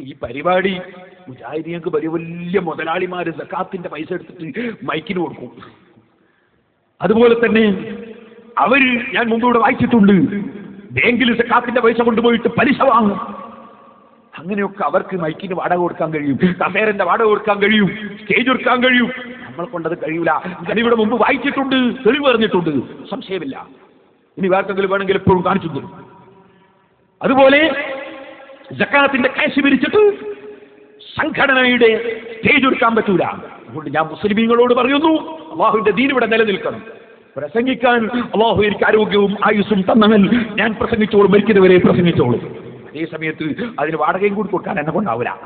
ഈ പരിപാടി മുജാഹിദിയങ്ങൾക്ക് വലിയ വലിയ മുതലാളിമാർ സക്കാത്തിന്റെ പൈസ എടുത്തിട്ട് മൈക്കിന് കൊടുക്കും. അതുപോലെ തന്നെ അവർ ഞാൻ മുമ്പ് ഇവിടെ വായിച്ചിട്ടുണ്ട്. ബാങ്കിൽ സക്കാത്തിന്റെ പൈസ കൊണ്ടുപോയിട്ട് പലിശ വാങ്ങും. അങ്ങനെയൊക്കെ അവർക്ക് മൈക്കിന് വാടക കൊടുക്കാൻ കഴിയും. കസേരന്റെ വാടക കൊടുക്കാൻ കഴിയും. സ്റ്റേജ് കൊടുക്കാൻ കഴിയും. നമ്മളെ കൊണ്ടത് കഴിയൂല. ഞാനിവിടെ മുമ്പ് വായിച്ചിട്ടുണ്ട്. തെളിവ് പറഞ്ഞിട്ടുണ്ട് സംശയമില്ല. ഇനി വേർക്കെങ്കിലും വേണമെങ്കിൽ എപ്പോഴും കാണിച്ചു തരും. അതുപോലെ ജക്കാത്തിന്റെ കാശ് പിരിച്ചിട്ട് സംഘടനയുടെ സ്റ്റേജ് ഒരുക്കാൻ പറ്റൂല. അതുകൊണ്ട് ഞാൻ മുസ്ലിമീങ്ങളോട് പറയുന്നു അള്ളാഹുവിന്റെ ദീൻ ഇവിടെ നിലനിൽക്കണം. പ്രസംഗിക്കാൻ അള്ളാഹു എനിക്ക് ആരോഗ്യവും ആയുസ്സും തന്നവൻ ഞാൻ പ്രസംഗിച്ചോളും മരിക്കുന്നവരെ പ്രസംഗിച്ചോളും. അതേ സമയത്ത് അതിന് വാടകയും കൂടി കൊടുക്കാൻ എന്നെ കൊണ്ടാവില്ല.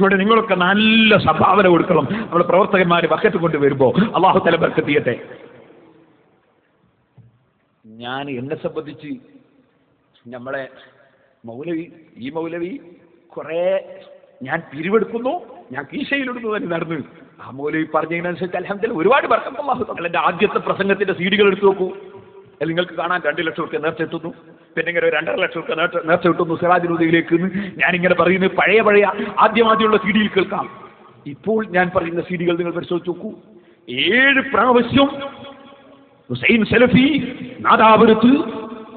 ഇവിടെ നിങ്ങളൊക്കെ നല്ല സംഭാവന കൊടുക്കണം. നമ്മുടെ പ്രവർത്തകന്മാർ ബക്കറ്റ് കൊണ്ട് വരുമ്പോ അള്ളാഹു തല ബർക്കെത്തിയട്ടെ. ഞാൻ എന്നെ സംബന്ധിച്ച് നമ്മളെ മൗലവി ഈ മൗലവി കുറേ ഞാൻ പിരിവെടുക്കുന്നു ഞാൻ കീശയിലിടുന്നു തന്നെ നടന്നു. ആ മൗലവി പറഞ്ഞതിനനുസരിച്ച് അലഹമ്മദ് ഒരുപാട് ബർക്കത്തല്ലാഹു എന്റെ ആദ്യത്തെ പ്രസംഗത്തിന്റെ സീഡികൾ എടുത്തു നോക്കൂ നിങ്ങൾക്ക് കാണാൻ രണ്ട് ലക്ഷം റുപ്യ നേർച്ച എത്തുന്നു പിന്നെ ഇങ്ങനെ ഒരു രണ്ടര ലക്ഷം റുപ്യ നേർച്ച നേർച്ച കിട്ടുന്നു ഞാൻ ഞാനിങ്ങനെ പറയുന്നത് പഴയ പഴയ ആദ്യമാദ്യമുള്ള സീഡിയിൽ കേൾക്കാം. ഇപ്പോൾ ഞാൻ പറയുന്ന സീഡികൾ നിങ്ങൾ പരിശോധിച്ച് നോക്കൂ. ഏഴ് പ്രാവശ്യം ഹുസൈൻ സലഫി നാദാപുരത്ത്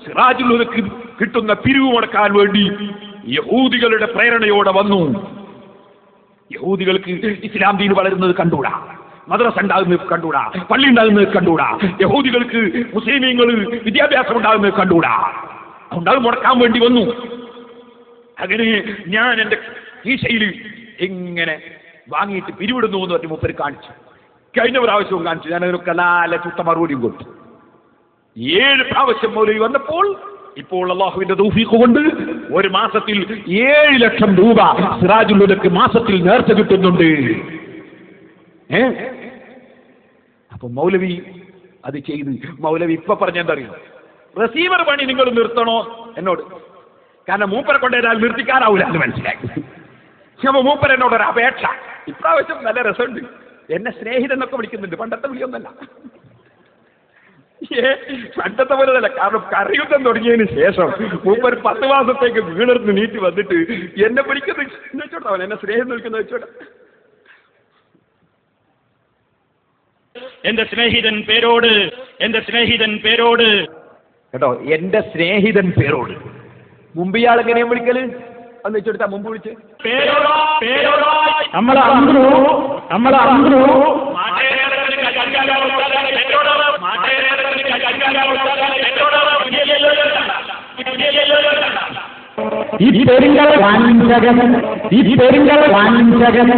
സിറാജുലുലക്ക് കിട്ടുന്ന പിരിവ് മുടക്കാൻ വേണ്ടി യഹൂദികളുടെ പ്രേരണയോടെ വന്നു. യഹൂദികൾക്ക് ഇസ്ലാം ദീൻ വളരുന്നത് കണ്ടൂടാ മദ്രസ ഉണ്ടാകുന്നത് കണ്ടൂടാ പള്ളി ഉണ്ടാകുന്നത് കണ്ടൂടാ യഹൂദികൾക്ക് മുസ്ലിമീങ്ങൾ വിദ്യാഭ്യാസം ഉണ്ടാകുന്നത് കണ്ടൂടാ അത് മുടക്കാൻ വേണ്ടി വന്നു. അങ്ങനെ ഞാൻ എന്റെ കീശയിൽ എങ്ങനെ വാങ്ങിയിട്ട് പിരിവിടുന്നു എന്ന് പറഞ്ഞ് മുപ്പര് കാണിച്ചു. കഴിഞ്ഞ പ്രാവശ്യവും കാണിച്ചു. ഞാൻ അതിനൊക്കെ നല്ല ചുട്ട മറുപടിയും കൊടുത്തു. ഏഴ് പ്രാവശ്യം മൗലവി വന്നപ്പോൾ ഇപ്പോൾ അള്ളാഹുവിന്റെ തൗഫീഖ് കൊണ്ട് ഒരു മാസത്തിൽ ഏഴ് ലക്ഷം രൂപ സിറാജുലുലക്ക് മാസത്തിൽ നേർച്ച കിട്ടുന്നുണ്ട്. ഏ? അപ്പൊ മൗലവി അത് ചെയ്ത് മൗലവി ഇപ്പൊ പറഞ്ഞെന്തറിയോ റിസീവർ പണി നിങ്ങൾ നിർത്തണോ? എന്നോട്. കാരണം മൂപ്പരെ കൊണ്ടുവരാൻ നിർത്തിക്കാനാവൂല എന്ന് മനസ്സിലാക്കി അപ്പൊ മൂപ്പർ എന്നോട് ഒരു അപേക്ഷ. ഇപ്രാവശ്യം നല്ല രസമുണ്ട് എന്നെ സ്നേഹിതെന്നൊക്കെ വിളിക്കുന്നുണ്ട്. പണ്ടത്തെ വിളിയൊന്നല്ല. ഏ, പണ്ടത്തെ പോലെ തന്നെ കാരണം കറിയുദ്ധം തുടങ്ങിയതിന് ശേഷം മൂപ്പർ പത്ത് മാസത്തേക്ക് വീണർന്ന് നീട്ടി വന്നിട്ട് എന്നെ പിടിക്കുന്ന വെച്ചോട്ടെ അവൻ എന്നെ സ്നേഹം നിൽക്കുന്ന വെച്ചോട്ടെ എന്റെ സ്നേഹിതൻ പേരോട് എന്റെ സ്നേഹിതൻ പേരോട്. കേട്ടോ എന്റെ സ്നേഹിതൻ പേരോട്. മുമ്പ് ഇയാൾ എങ്ങനെയാ വിളിക്കൽ? അന്ന് വെച്ചെടുത്താ മുമ്പ് വിളിച്ച്. നമ്മളെ നമ്മളെ ഈ പെരിങ്കൽ വാഞ്ചകൻ ഈ പെരിങ്കൽ വാഞ്ചകൻ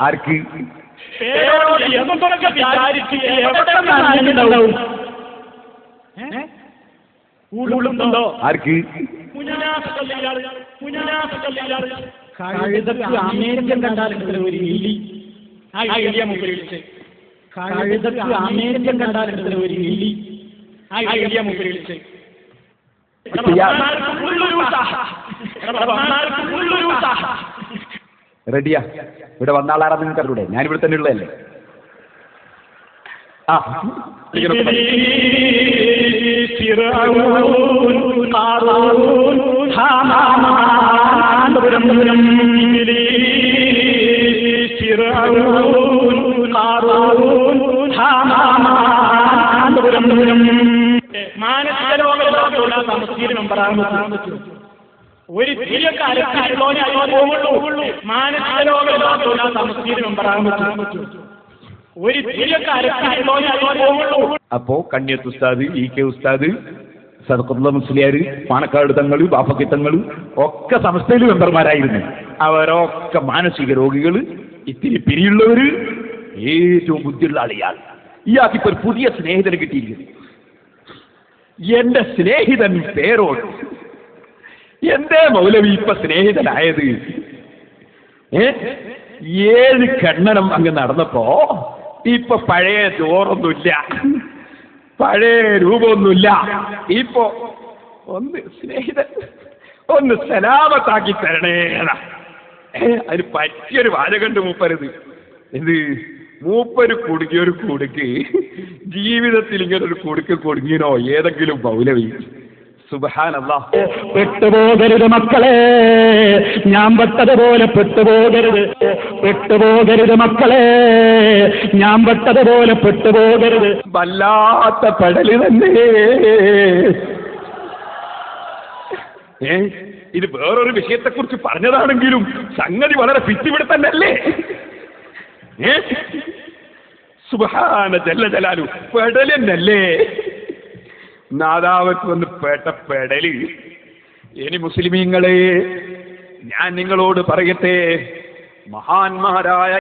ആർക്ക്? പേരോട് എന്തൊക്കെ വിചാരിച്ച് എവിടെ കൂടുണ്ടോ ആർക്ക്? കഴുതക്ക് അമേരിക്കൻ കണ്ടാലുണ്ടല്ലോ ഒരു ഇല്ലി ആ എളിയ മുമ്പിൽ വിളിച്ച് കഴുതക്ക് അമേരിക്കൻ കണ്ടാലുണ്ടല്ലോ ഒരു ഇല്ലി ആ ഇയാൾ- ഉള്ളൊരു റെഡിയാ. ഇവിടെ വന്ന ആളാരാ നിങ്ങൾക്ക് ഞാൻ ഇവിടെ തന്നെ ഉള്ളതല്ലേ? ആ. മാനസിക രോഗമുള്ള തമസ്കീര് മെമ്പറാകാൻ പറ്റും ഒരു മാനസിക മെമ്പറാകാൻ പറ്റും. അപ്പോ കണ്യത്ത് ഉസ്താദ് ഇ കെ ഉസ്താദ് സദക്കുള്ള മുസ്ലിയാർ പാണക്കാട് തങ്ങൾ ബാപ്പക്കി തങ്ങൾ ഒക്കെ സംസ്ഥയിൽ മെമ്പർമാരായിരുന്നു. അവരൊക്കെ മാനസിക രോഗികൾ ഇത്തിരി പിരിയുള്ളവര് ഏറ്റവും ബുദ്ധിയുള്ള ആളിയാൾ. ഇയാൾക്ക് ഇപ്പൊ ഒരു പുതിയ സ്നേഹിതനെ കിട്ടിയിരിക്കുന്നു. എന്റെ സ്നേഹിതൻ പേരോട് എന്തേ മൗലവി ഇപ്പൊ സ്നേഹിതനായത്? ഏ? ഏഴ് ഖണ്ഡനം അങ്ങ് നടന്നപ്പോ ഇപ്പൊ പഴയ ചോറൊന്നുമില്ല. പഴയ രൂപമൊന്നുമില്ല. ഇപ്പോ ഒന്ന് സ്നേഹിതൻ ഒന്ന് സലാമത്താക്കി തരണേ എന്നാ. ഏ, അതിന് പറ്റിയൊരു വാചകണ്ട് മൂപ്പരത്. ഇത് മൂപ്പര് കുടുങ്ങിയൊരു കുടുക്ക് ജീവിതത്തിൽ ഇങ്ങനെ ഒരു കുടുക്ക് കുടുങ്ങിനോ ഏതെങ്കിലും സുബഹാനല്ലാ പെട്ടുപോകരുത് മക്കളെ. ഞാൻ പെട്ടതുപോലെ പെട്ടുപോകരുത്. പെട്ടുപോകരുത് മക്കളെ. ഞാൻ പെട്ടതുപോലെ പെട്ടുപോകരുത്. വല്ലാത്ത പടലി തന്നെ. ഏ? ഇത് വേറൊരു വിഷയത്തെക്കുറിച്ച് പറഞ്ഞതാണെങ്കിലും സംഗതി വളരെ പിറ്റിപിടുത്തന്നല്ലേ ഏ? സുബഹാന ജല്ല ജലാലു. പെടലെന്നല്ലേ നാദാവത്ത് വന്ന് പേട്ട പെടലി. ഇനി മുസ്ലിമീങ്ങളെ ഞാൻ നിങ്ങളോട് പറയട്ടെ മഹാന്മാരായ